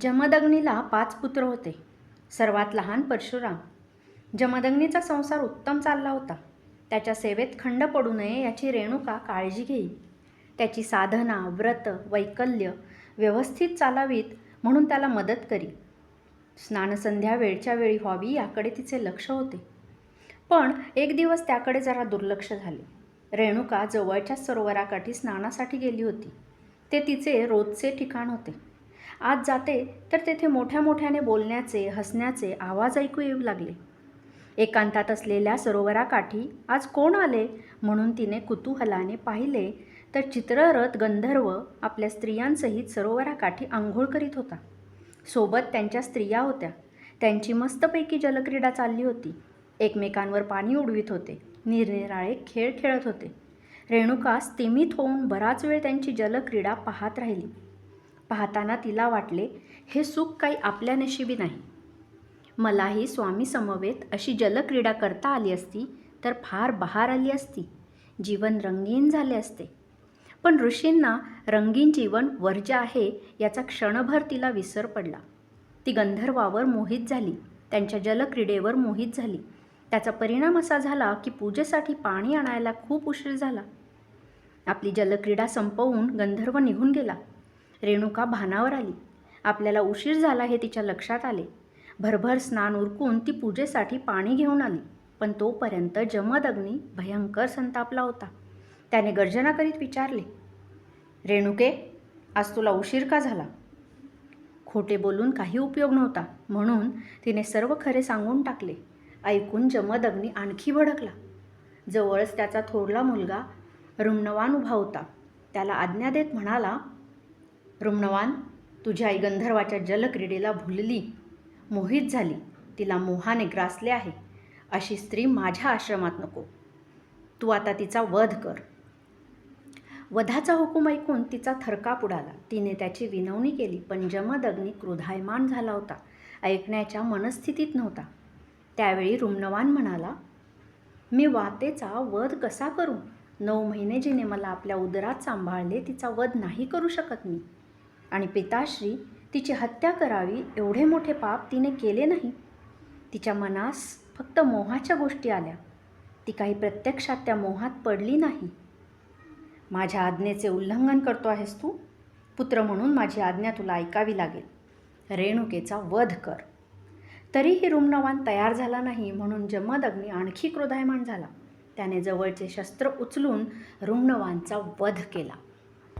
जमदग्नीला पाच पुत्र होते. सर्वात लहान परशुराम. जमदग्नीचा संसार उत्तम चालला होता. त्याच्या सेवेत खंड पडू नये याची रेणुका काळजी घेई. त्याची साधना व्रत वैकल्य व्यवस्थित चालावीत म्हणून त्याला मदत करी. स्नानसंध्या वेळच्या वेळी व्हावी याकडे तिचे लक्ष होते. पण एक दिवस त्याकडे जरा दुर्लक्ष झाले. रेणुका जवळच्या सरोवराकाठी स्नानासाठी गेली होती. ते तिचे रोजचे ठिकाण होते. आज जाते तर तेथे मोठ्या मोठ्याने बोलण्याचे हसण्याचे आवाज ऐकू येऊ लागले. एकांतात असलेल्या सरोवराकाठी आज कोण आले? म्हणून तिने कुतूहलाने पाहिले तर चित्ररथ गंधर्व आपल्या स्त्रियांसहित सरोवराकाठी आंघोळ करीत होता. सोबत त्यांच्या स्त्रिया होत्या. त्यांची मस्तपैकी जलक्रीडा चालली होती. एकमेकांवर पाणी उडवीत होते. निरनिराळे खेळ खेळत होते. रेणुका स्तिमित होऊन बराच वेळ त्यांची जलक्रीडा पाहत राहिली. पाहताना तिला वाटले हे सुख काही आपल्या नशिबी नाही. मलाही स्वामी समवेत अशी जलक्रीडा करता आली असती तर फार बहार आली असती. जीवन रंगीन झाले असते. पण ऋषींना रंगीन जीवन वर्ज्य आहे याचा क्षणभर तिला विसर पडला. ती गंधर्वावर मोहित झाली त्यांच्या जलक्रीडेवर मोहित झाली. त्याचा परिणाम असा झाला की पूजेसाठी पाणी आणायला खूप उशीर झाला. आपली जलक्रीडा संपवून गंधर्व निघून गेला. रेणुका भानावर आली. आपल्याला उशीर झाला हे तिच्या लक्षात आले. भरभर स्नान उरकून ती पूजेसाठी पाणी घेऊन आली. पण तोपर्यंत जमदग्नी भयंकर संतापला होता. त्याने गर्जना करीत विचारले रेणुके आज तुला उशीर का झाला? खोटे बोलून काही उपयोग नव्हता. म्हणून तिने सर्व खरे सांगून टाकले. ऐकून जमदग्नी आणखी भडकला. जवळच त्याचा थोरला मुलगा रुमणवान उभा होता. त्याला आज्ञा देत म्हणाला रुम्णवान तुझी आई गंधर्वाच्या जलक्रीडेला भुलली. मोहित झाली. तिला मोहाने ग्रासले आहे. अशी स्त्री माझ्या आश्रमात नको. तू आता तिचा वध कर. वधाचा हुकूम ऐकून तिचा थरकाप उडाला. तिने त्याची विनवणी केली पण जमदग्नी क्रोधायमान झाला होता. ऐकण्याच्या मनस्थितीत नव्हता. त्यावेळी रुम्णवान म्हणाला मी वातेचा वध कसा करू? नऊ महिने जिने मला आपल्या उदरात सांभाळले तिचा वध नाही करू शकत मी. आणि पिताश्री तिची हत्या करावी एवढे मोठे पाप तिने केले नाही. तिच्या मनास फक्त मोहाच्या गोष्टी आल्या. ती काही प्रत्यक्षात त्या मोहात पडली नाही. माझ्या आज्ञेचे उल्लंघन करतो आहेस तू? पुत्र म्हणून माझी आज्ञा तुला ऐकावी लागेल. रेणुकेचा वध कर. तरीही रुमनवान तयार झाला नाही म्हणून जमदग्नी आणखी क्रोधायमान झाला. त्याने जवळचे शस्त्र उचलून रुमनवानचा वध केला.